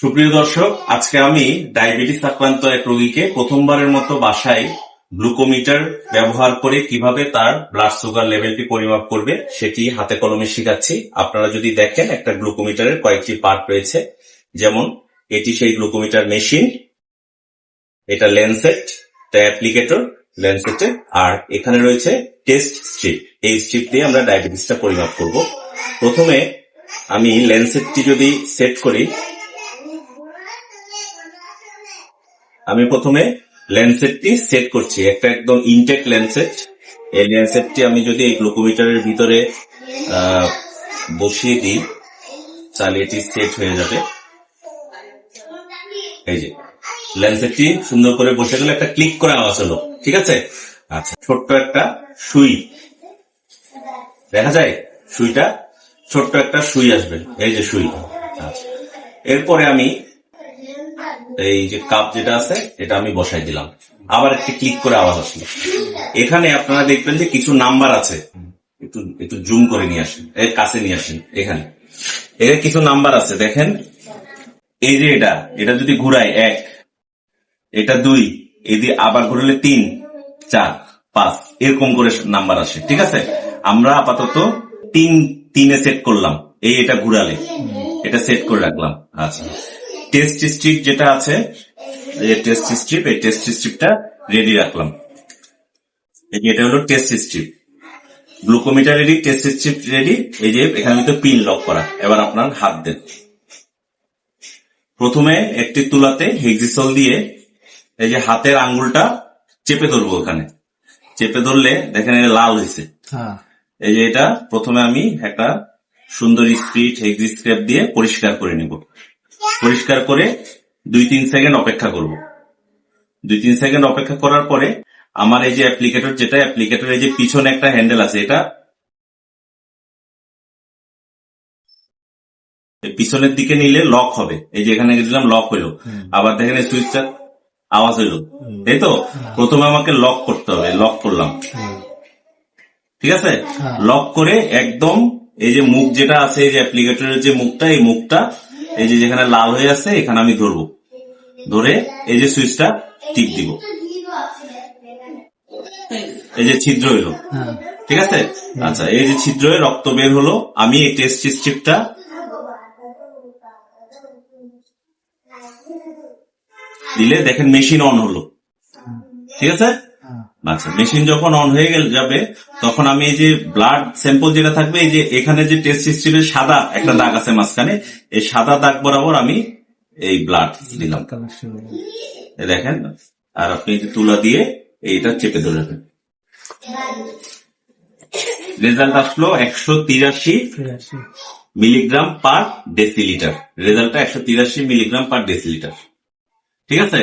সুপ্রিয় দর্শক, আজকে আমি ডায়াবেটিস আক্রান্ত এক রোগীকে প্রথমবারের মতো বাসায় গ্লুকোমিটার ব্যবহার করে কীভাবে তার ব্লাড সুগার লেভেলটি পরিমাপ করবে সেটি হাতে কলমে শেখাচ্ছি। আপনারা যদি দেখেন, একটা গ্লুকোমিটারের কয়েকটি পার্ট রয়েছে। যেমন, এটি সেই গ্লুকোমিটার মেশিন, এটা লেন্সেট এটা অ্যাপ্লিকেটর লেন্সেটে আর এখানে রয়েছে টেস্ট স্ট্রিপ। এই স্ট্রিপ দিয়ে আমরা ডায়াবেটিসটা পরিমাপ করব। প্রথমে আমি লেন্সেটটি যদি সেট করি আমি প্রথমে লেন্সেটটি সেট করছি, একটা একদম ইনটেক ল্যান্ডসেট এই লেন্সেটটি আমি যদি এই গ্লুকোমিটারের ভিতরে বসিয়ে দিই, তাহলে এটি সেট হয়ে যাবে। এই যে লেন্সেটটি সুন্দর করে বসে গেলে একটা ক্লিক করে আওয়াজ হলো, ঠিক আছে? আচ্ছা ছোট্ট একটা সুই। দেখা যায়? সুইটা, ছোট্ট একটা সুই আসবে, এই যে সুই। আচ্ছা এরপরে আমি এই যে কাপ যেটা আছে, এটা আমি বসাই দিলাম। আবার একটি ক্লিক করে আওয়াজ আসলো। এখানে আপনারা দেখবেন যে কিছু নাম্বার আছে। একটু একটু জুম করে নিয়ে আসেন। এর কাছে নিয়ে আসেন, এখানে। এখানে কিছু নাম্বার আছে, দেখেন। এই যে এটা এটা যদি ঘুরাই এক। এটা দুই। এই দিয়ে আবার ঘুরলে তিন, চার, পাঁচ। এরকম করে নাম্বার আসে, ঠিক আছে? আমরা আপাতত তিন, তিনে সেট করলাম। এই এটা ঘুরালে। এটা সেট করে রাখলাম। আচ্ছা। টেস্ট স্ট্রিপ যেটা আছে এই যে টেস্ট স্ট্রিপ এই টেস্ট স্ট্রিপটা রেডি রাখলাম। এই যে এটা হলো test strip glucometer ready test strip ready এই যে এখানে তো পিন লক করা। এবার আপনার হাত দেন। প্রথমে একটি তুলাতে হেক্সিসল দিয়ে এই যে হাতের আঙ্গুলটা চেপে ধরবো ওখানে। চেপে ধরলে দেখেন এটা লাল হয়েছে হ্যাঁ। এই যে এটা প্রথমে আমি একটা সুন্দর স্পিড হেক্সি স্ক্র্যাপ দিয়ে পরিষ্কার করে নিব। পরিষ্কার করে দুই তিন সেকেন্ড অপেক্ষা করব। দুই তিন সেকেন্ড অপেক্ষা করার পরে আমার এই যে অ্যাপ্লিকেটর যেটা অ্যাপ্লিকেটর এই যে পিছনে একটা হ্যান্ডেল আছে এটা পিছনের দিকে নিলে লক হবে। এই যে এখানে দিলাম লক হইল। আবার দেখেন সুইচটা আওয়াজ হইল। এই তো? প্রথমে আমাকে লক করতে হবে লক করলাম। ঠিক আছে? হ্যাঁ। লক করে একদম এই যে মুখ যেটা আছে এই যে অ্যাপ্লিকেটরের যে মুখটা এই মুখটা এই যে যেখানে লাল হয়ে আছে এখানে আমি ধরবো। ধরে এই যে সুইচটা টিপ দিব। এই যে ছিদ্র হইল হ্যাঁ। ঠিক আছে? আচ্ছা এই যে ছিদ্র রক্ত বের হলো আমি এই টেস্ট স্ট্রিপটা দিলে দেখেন মেশিন অন হলো। ঠিক আছে? আচ্ছা মেশিন যখন অন হয়ে গেল যাবে তখন আমি এই যে ব্লাড স্যাম্পল যেটা থাকবে এই যে এখানে যে টেস্ট স্ট্রিপের সাদা একটা দাগ আছে মাঝখানে এই সাদা দাগ বরাবর আমি এই ব্লাড দিলাম। দেখেন আর আপনি যে তুলা দিয়ে এইটা চেপে ধরে রাখেন। রেজাল্ট আসলো একশো তিরাশি তিরাশি। মিলিগ্রাম পার ডেসিলিটার রেজাল্টটা একশো তিরাশি মিলিগ্রাম পার ডেসিলিটার ঠিক আছে?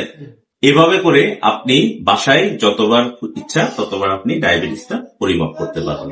এভাবে করে আপনি বাসায় যতবার ইচ্ছা ততবার আপনি ডায়াবেটিসটা পরিমাপ করতে পারবেন।